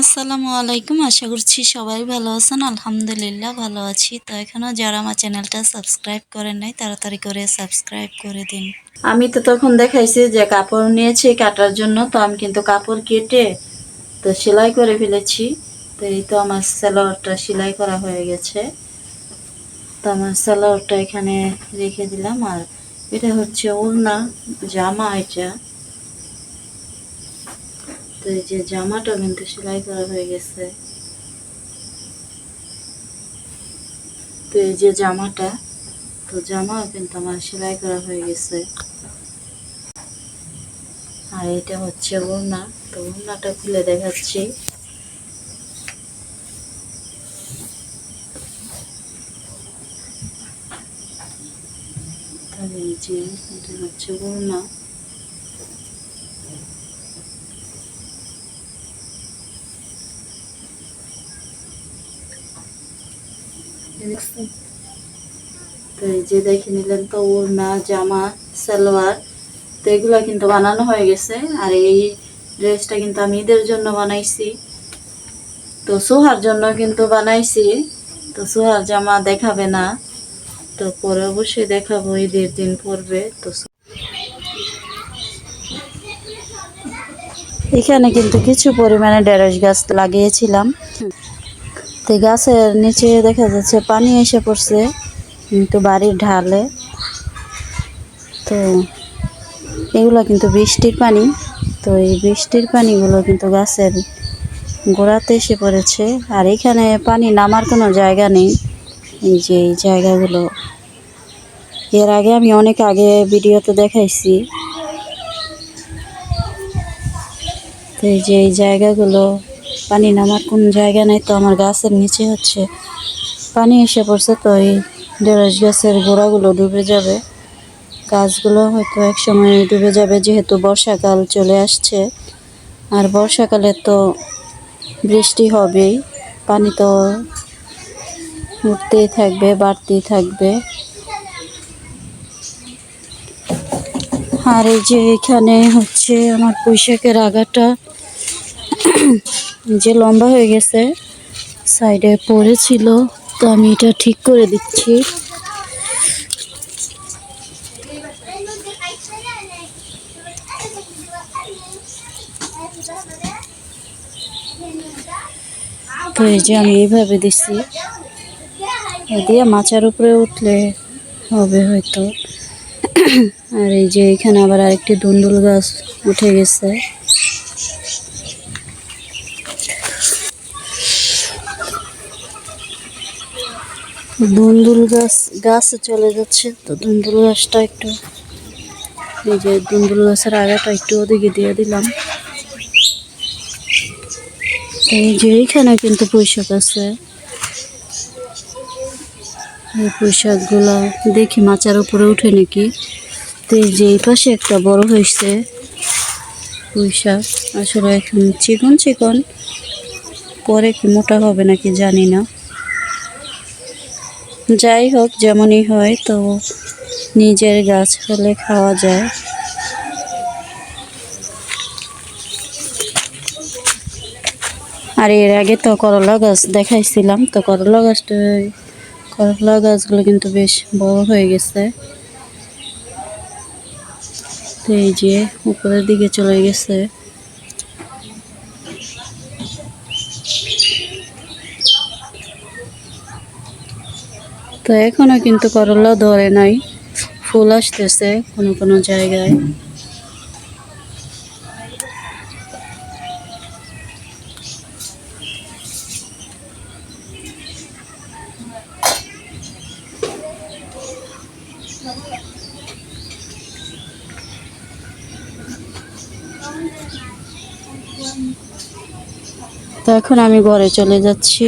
আসসালামু আলাইকুম। আশা করছি সবাই ভালো আছেন। আলহামদুলিল্লাহ ভালো আছি। তো এখনও যারা আমার চ্যানেলটা সাবস্ক্রাইব করেন নাই, তাড়াতাড়ি করে সাবস্ক্রাইব করে দিন। আমি তো তখন দেখাইছি যে কাপড় নিয়েছি কাটার জন্য, তো আমি কিন্তু কাপড় কেটে তো সেলাই করে ফেলেছি। তো এই তো আমার সালোয়ারটা সেলাই করা হয়ে গেছে। তো আমার সালোয়ারটা এখানে রেখে দিলাম। আর এটা হচ্ছে ওড়না, জামা এটা। তো এই যে জামাটা কিন্তু সেলাই করা হয়ে গেছে। তো এই যে জামাটা, তো জামাও কিন্তু আমার সেলাই করা হয়ে গেছে। আর এটা হচ্ছে ওড়না, তো ওড়নাটা খুলে দেখাচ্ছি। তাহলে এই যে এটা হচ্ছে ওড়না। তো এই যে দেখে নিলেন তো ওড়না, জামা, সালোয়ার, তো এগুলো কিন্তু বানানো হয়ে গেছে। আর এই ড্রেসটা কিন্তু আমি ঈদের জন্য বানাইছি। তো সোহার জন্য কিন্তু বানাইছি। তো সোহার জামা দেখাবে না। তো পরে অবশ্যই দেখাবো ঈদের দিন পরবে তো এখানে কিন্তু কিছু পরিমাণে ঢেঁড়স গাছ লাগিয়েছিলাম। তো গাছের নিচে দেখা যাচ্ছে পানি এসে পড়ছে, কিন্তু বাড়ির ঢালে। তো এগুলো কিন্তু বৃষ্টির পানি। তো এই বৃষ্টির পানিগুলো কিন্তু গাছের গোড়াতে এসে পড়েছে। আর এখানে পানি নামার কোনো জায়গা নেই। এই যে এই জায়গাগুলো। এর আগে আমি অনেক আগে ভিডিওতে দেখাইছি। তো এই যে এই জায়গাগুলো পানি নামার কোন জায়গা নেই তো আমার গাছের নিচে হচ্ছে। পানি এসে পড়ছে তো এই ঢেঁড়স গাছের গোড়াগুলো ডুবে যাবে। গাছগুলো হয়তো এক সময় ডুবে যাবে যেহেতু বর্ষাকাল চলে আসছে। আর বর্ষাকালে তো বৃষ্টি হবেই, পানি তো উঠতেই থাকবে, বাড়তেই থাকবে। আর এই যে এখানে হচ্ছে আমার পুঁইশাকের আগাটা যে লম্বা হয়ে গেছে সাইডে পড়েছিল, তো আমি এটা ঠিক করে দিচ্ছি। তো এই যে আমি এইভাবে দিচ্ছি। দিয়ে মাচার উপরে উঠলে হবে হয়তো। আর এই যে এখানে আবার আরেকটি দুন্দুল গাছ উঠে গেছে। দুন্দুল গাছ, গাছে চলে যাচ্ছে। তো দুন্দুল গাছটা একটু, এই যে দুন্দুল গাছের আগাটা একটু ওদিকে দিয়ে দিলাম। এই যে এইখানে কিন্তু পুঁইশাক আছে। এই পুঁইশাকগুলো দেখি মাচার উপরে উঠে নাকি। তো এই যে এই পাশে একটা বড় হয়েছে পুঁইশাক। আসলে এখন চিকন চিকন, পরে কি মোটা হবে নাকি জানি না। যাই হোক, যেমনই হয় তো নিজের গাছ হলে খাওয়া যায়। আর এর আগে তো করলা গাছ দেখাইছিলাম, তো করলা গাছটা, করলা গাছগুলো কিন্তু বেশ বড় হয়ে গেছে। তো এই যে উপরের দিকে চলে গেছে। তো এখনও কিন্তু করলা ধরে নাই। ফুল আসতেছে কোনো কোনো জায়গায়। তো এখন আমি ঘরে চলে যাচ্ছি।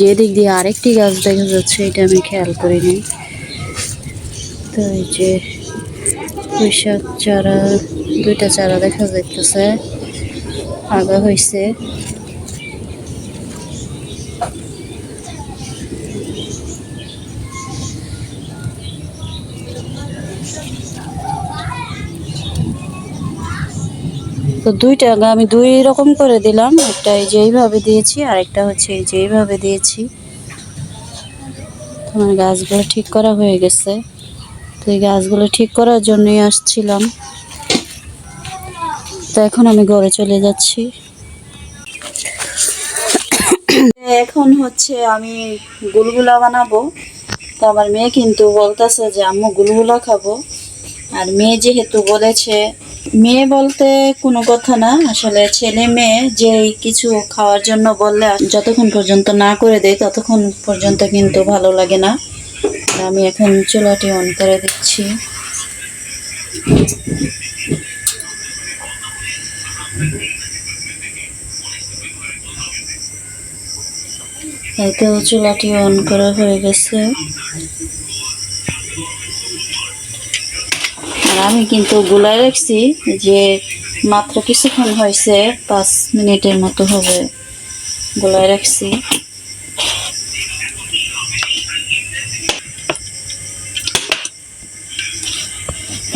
যে দিক দিয়ে আরেকটি গাছ দেখা যাচ্ছে, এটা আমি খেয়াল করিনি। তো এই যে পুঁইশাক চারা, দুইটা চারা দেখা যাইতেছে, আগা হয়েছে তো দুইটা আমি দুই রকম করে দিলাম। একটা এই যে এইভাবে দিয়েছি আর একটা হচ্ছে এই যে এইভাবে দিয়েছি। আমার গাছগুলো ঠিক করা হয়ে গেছে। তো এই গাছগুলো ঠিক করার জন্যই আসছিলাম। তো এখন আমি ঘরে চলে যাচ্ছি। এখন হচ্ছে আমি গুলগুলা বানাবো। তো আমার মেয়ে কিন্তু বলতেছে যে, আম্মু, গুলগুলা খাব। আর মেয়ে যেহেতু বলেছে মেয়ে বলতে কোনো কথা না। আসলে ছেলে মেয়ে যে কিছু খাওয়ার জন্য বললে যতক্ষণ পর্যন্ত না করে দেয়, ততক্ষণ পর্যন্ত কিন্তু ভালো লাগে না। আমি এখন চুলাটি অন করে দিচ্ছি। এই তো চুলাটি অন করা হয়ে গেছে। আমি কিন্তু গুলাই রাখছি যে মাত্র কিছুক্ষণ হয়েছে, পাঁচ মিনিটের মতো হবে। গুলাই রাখছি।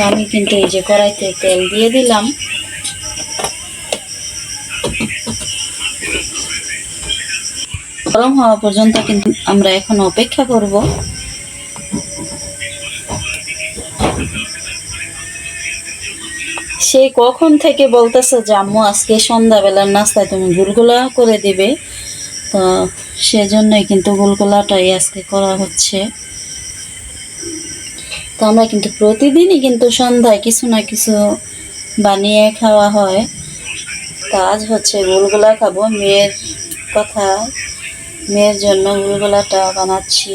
আমি কিন্তু এই যে কড়াইতে তেল দিয়ে দিলাম। গরম হওয়া পর্যন্ত কিন্তু আমরা এখন অপেক্ষা করব। সে কখন থেকে বলতেছে যে আম্মু আজকে সন্ধ্যাবেলার নাস্তায় তুমি গুলগুলা করে দিবে। তো সেজন্যই কিন্তু গুলগুলাটাই আজকে করা হচ্ছে। তো আমরা কিন্তু প্রতিদিনই কিন্তু সন্ধ্যায় কিছু না কিছু বানিয়ে খাওয়া হয়। তো আজ হচ্ছে গুলগুলা খাব। মেয়ের কথা মেয়ের জন্য গুলগুলাটা বানাচ্ছি।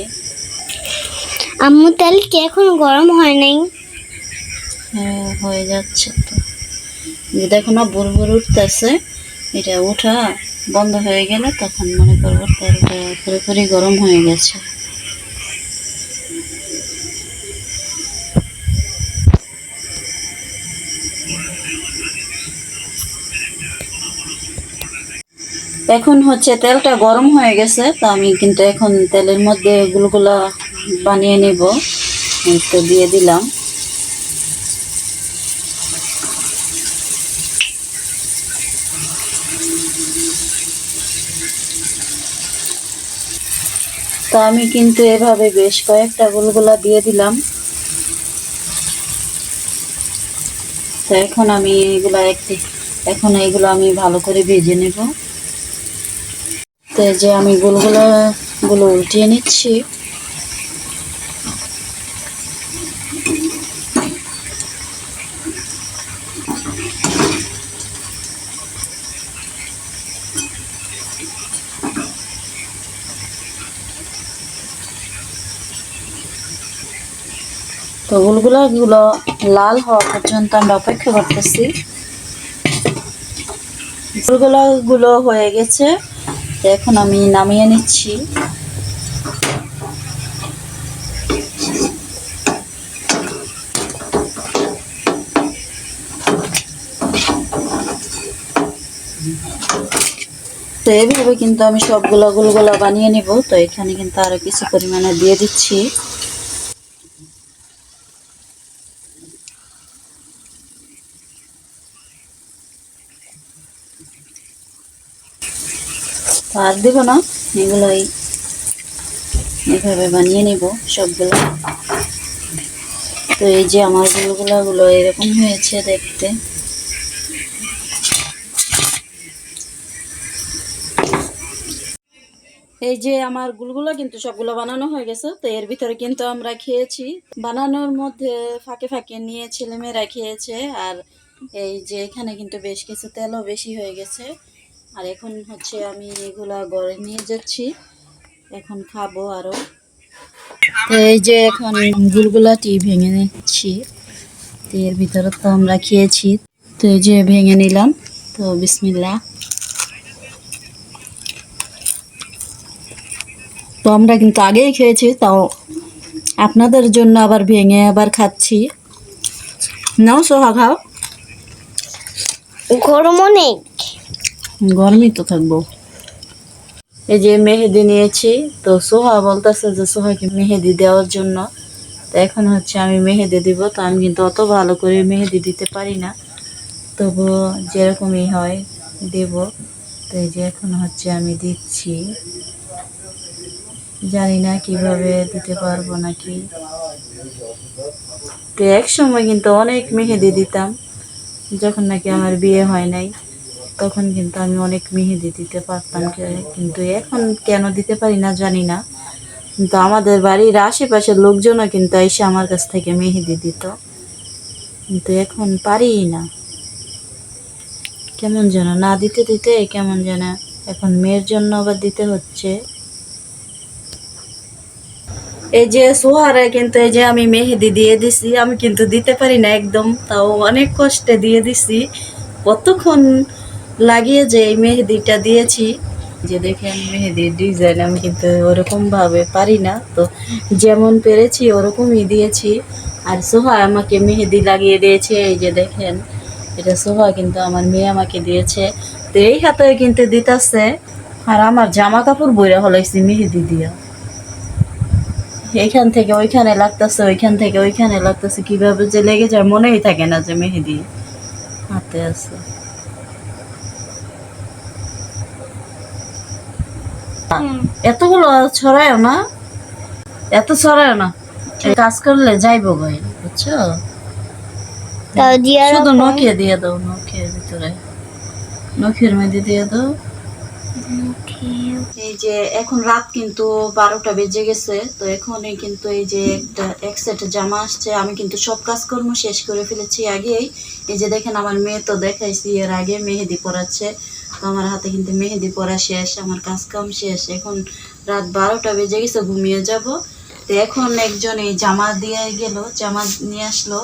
আম্মু তেল কি এখন গরম হয় নাই? হ্যাঁ হয়ে যাচ্ছে। দেখো না, বুড়বুড় উঠতেছে। এটা ওঠা বন্ধ হয়ে গেলে তখন মনে করব তেলটা পুরোপুরি গরম হয়ে গেছে। এখন হচ্ছে তেলটা গরম হয়ে গেছে, তো আমি কিন্তু এখন তেলের মধ্যে গুলগুলা বানিয়ে নেব। তো দিয়ে দিলাম। তো আমি কিন্তু এভাবে বেশ কয়েকটা গোলগোলা দিয়ে দিলাম। তো এখন আমি এগুলো একটি এখন এইগুলো আমি ভালো করে ভেজে নেব। তো যে আমি গুলগুলা গুলো উল্টিয়ে নিচ্ছি। তো গুলগুলা গুলো লাল হওয়া পর্যন্ত আমরা অপেক্ষা করতেছি। গুলগুলা গুলো হয়ে গেছে। এখন আমি নামিয়ে নিচ্ছি। তো এইভাবে কিন্তু আমি সবগুলো গুলগুলা বানিয়ে নিব। তো এখানে কিন্তু আরও কিছু পরিমাণে দিয়ে দিচ্ছি। তো আর দেবো না এগুলোই এভাবে বানিয়ে নেব সবগুলো। তো এই যে আমার গুলগুলা, গুলো এরকম হয়েছে দেখতে। এই যে আমার গুলগুলো কিন্তু সবগুলো বানানো হয়ে গেছে, তো এর ভিতরে কিন্তু আমরা খেয়েছি। বানানোর মধ্যে ফাঁকে ফাঁকে নিয়ে ছেলেমেয়েরা খেয়েছে, আর এই যে এখানে কিন্তু বেশ কিছু তেলও বেশি হয়ে গেছে। আর এখন হচ্ছে আমি এগুলা গড়ে নিয়ে যাচ্ছি। এখন খাব আরও। তো এই যে এখন গুলগুলাটি ভেঙে নিচ্ছি। এর ভিতরে তো আমরা খেয়েছি। তো এই যে ভেঙে নিলাম। তো বিসমিল্লা তো আমরা কিন্তু আগেই খেয়েছি, তাও আপনাদের জন্য আবার ভেঙে আবার খাচ্ছি। নাও সোহা, খাও। গরম অনেক গরমই তো থাকব। এই যে মেহেদি নিয়েছি, তো সোহা বলতেছে যে সোহাকে মেহেদি দেওয়ার জন্য। তো এখন হচ্ছে আমি মেহেদি দিব, তো আমি কিন্তু অত ভালো করে মেহেদি দিতে পারি না। তবুও যেরকমই হয় দেব। তো এই যে এখন হচ্ছে আমি দিচ্ছি। জানি না কীভাবে দিতে পারব নাকি। তো এক সময় কিন্তু অনেক মেহেদি দিতাম, যখন নাকি আমার বিয়ে হয় নাই। তখন কিন্তু আমি অনেক মেহেদি দিতে পারতাম কিন্তু এখন কেন দিতে পারি না জানি না। কিন্তু আমাদের বাড়ির আশেপাশের লোকজনও কিন্তু এসে আমার কাছ থেকে মেহেদি দিত। কিন্তু এখন পারি না। কেমন যেন না দিতে দিতে কেমন যেন এখন মেয়ের জন্য আবার দিতে হচ্ছে। এই যে সোহারে কিন্তু এই যে আমি মেহেদি দিয়ে দিছি, আমি কিন্তু দিতে পারি না একদম, তাও অনেক কষ্টে দিয়ে দিছি। কতক্ষণ লাগিয়ে যে এই মেহেদিটা দিয়েছি, যে দেখেন মেহেদির ডিজাইন আমি কিন্তু ওরকমভাবে পারি না, তো যেমন পেরেছি ওরকমই দিয়েছি। আর সোহা আমাকে মেহেদি লাগিয়ে দিয়েছে, এই যে দেখেন, এটা সোহা কিন্তু আমার মেয়ে আমাকে দিয়েছে। তো এই হাতে কিন্তু দিতেছে, আর আমার জামা কাপড় বইরা হলাইছি মেহেদি দিয়া। এইখান থেকে ওইখানে লাগতেছে, ওইখান থেকে ওইখানে লাগতেছে, কীভাবে যে লেগে যায় মনেই থাকে না যে মেহেদি হাতে আছে। এতগুলো ছড়ায় না এত ছড়ায় না। এই কাজ করলে যাইবো ভাই বুঝছ? শুধু নখিয়ে দিয়ে দাও নখিয়ের ভিতরে। মধ্যে দিয়ে দাও। এই যে এখন রাত কিন্তু বারোটা বেজে গেছে তো এখনই কিন্তু এই যে একটা এক সেট জামা আসছে আমি কিন্তু সব কাজকর্ম শেষ করে ফেলেছি আগেই। এই যে দেখেন আমার মেয়ে তো দেখাইছি এর আগে মেহেদি পরাচ্ছে। আমার হাতে কিন্তু মেহেদি পরা শেষ, আমার কাজ কাম শেষ। এখন রাত বারোটা বেজে গেছে, ঘুমিয়ে যাব। তো এখন একজন এই জামা দিয়ে গেল, জামা নিয়ে আসলো।